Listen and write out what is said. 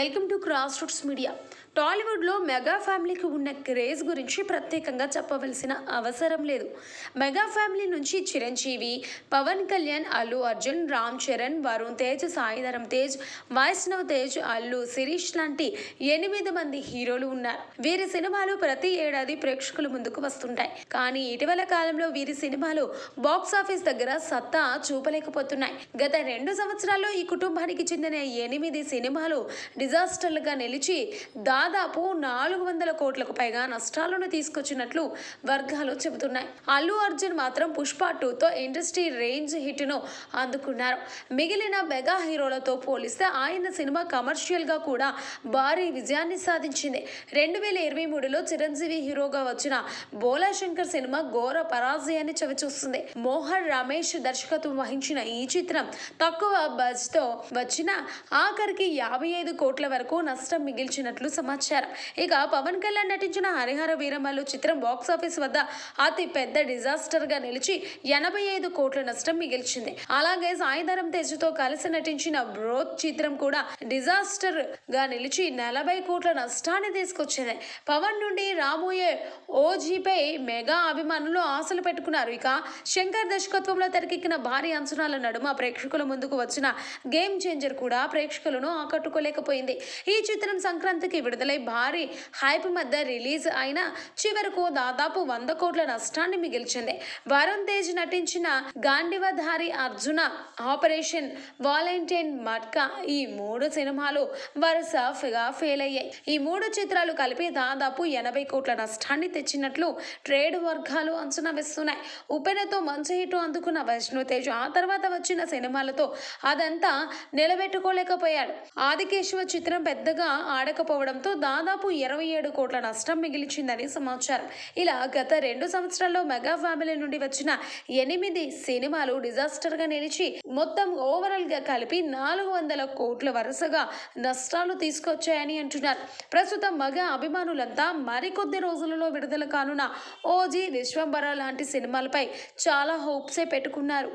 Welcome to cross roots media. టాలీవుడ్లో mega ఫ్యామిలీకి ఉన్న క్రేజ్ గురించి ప్రత్యేకంగా చెప్పవలసిన అవసరం లేదు. మెగా ఫ్యామిలీ నుంచి చిరంజీవి పవన్ కళ్యాణ్ అల్లు అర్జున్ రామ్ చరణ్ వరుణ్ తేజ్ సాయిధరం తేజ్ వైష్ణవ్ తేజ్ అల్లు శిరీష్ లాంటి ఎనిమిది మంది హీరోలు ఉన్నారు. వీరి సినిమాలు ప్రతి ఏడాది ప్రేక్షకుల ముందుకు వస్తుంటాయి. కానీ ఇటీవల కాలంలో వీరి సినిమాలు బాక్స్ ఆఫీస్ దగ్గర సత్తా చూపలేకపోతున్నాయి. గత రెండు సంవత్సరాల్లో ఈ కుటుంబానికి చెందిన ఎనిమిది సినిమాలు డిజాస్టర్లుగా నిలిచి దాదాపు నాలుగు వందల కోట్లకు పైగా నష్టాలను తీసుకొచ్చినట్లు వర్గాలు చెబుతున్నాయి. అల్లు అర్జున్ మాత్రం పుష్ప టూతో ఇండస్ట్రీ రేంజ్ హిట్ను అందుకున్నారు. మిగిలిన మెగా హీరోలతో పోలిస్తే ఆయన సినిమా కమర్షియల్గా కూడా భారీ విజయాన్ని సాధించింది. రెండు వేల ఇరవై మూడులో చిరంజీవి హీరోగా వచ్చిన బోలా శంకర్ సినిమా ఘోర పరాజయాన్ని చవిచూస్తుంది. మోహన్ రమేష్ దర్శకత్వం వహించిన ఈ చిత్రం తక్కువ బజ్తో వచ్చిన ఆఖరికి యాభై ఐదు కోట్ల వరకు నష్టం మిగిల్చినట్లు సమాచారం. ఇక పవన్ కళ్యాణ్ నటించిన హరిహర వీరమల్లు చిత్రం బాక్స్ ఆఫీస్ వద్ద అతి పెద్ద డిజాస్టర్గా నిలిచి ఎనభై ఐదు కోట్ల నష్టం మిగిల్చింది. అలాగే సాయిధరం తేజ్తో కలిసి నటించిన బ్రోత్ చిత్రం కూడా డిజాస్టర్గా నిలిచి నలభై కోట్ల నష్టాన్ని తీసుకొచ్చింది. పవన్ నుండి రాబోయే ఓజీపై మెగా అభిమానులు ఆశలు పెట్టుకున్నారు. ఇక శంకర్ దర్శకత్వంలో తెరకెక్కిన భారీ అంచనాల నడుమ ప్రేక్షకుల ముందుకు వచ్చిన గేమ్ చేంజర్ కూడా ప్రేక్షకులను ఆకట్టుకోలేకపోయింది. ఈ చిత్రం సంక్రాంతికి విడుదలై భారీ హైప్ మధ్య రిలీజ్ అయిన చివరకు దాదాపు వంద కోట్ల నష్టాన్ని మిగిల్చింది. వరుణ్ తేజ్ నటించిన గాండివధారి అర్జున ఆపరేషన్ వాలంటైన్ మట్కా ఈ మూడు సినిమాలు వరుసగా ఫెయిల్ అయ్యాయి. ఈ మూడు చిత్రాలు కలిపి దాదాపు ఎనభై కోట్ల నష్టాన్ని తెచ్చినట్లు ట్రేడ్ వర్గాలు అంచనా వేస్తున్నాయి. ఉపెనతో మంచి హిట్ అందుకున్న వైష్ణు తేజ్ ఆ తర్వాత వచ్చిన సినిమాలతో అదంతా నిలబెట్టుకోలేకపోయాడు. ఆదికేశ్వర్ చిత్రం పెద్దగా ఆడకపోవడంతో దాదాపు ఇరవై ఏడు కోట్ల నష్టం మిగిలిచిందని సమాచారం. ఇలా గత రెండు సంవత్సరాల్లో మెగా ఫ్యామిలీ నుండి వచ్చిన ఎనిమిది సినిమాలు డిజాస్టర్గా నిలిచి మొత్తం ఓవరాల్గా కలిపి నాలుగు వందల కోట్ల వరుసగా నష్టాలు తీసుకొచ్చాయని అంటున్నారు. ప్రస్తుతం మగ అభిమానులంతా మరికొద్ది రోజులలో విడుదల కానున్న ఓజీ విశ్వంబర లాంటి సినిమాలపై చాలా హోప్సే పెట్టుకున్నారు.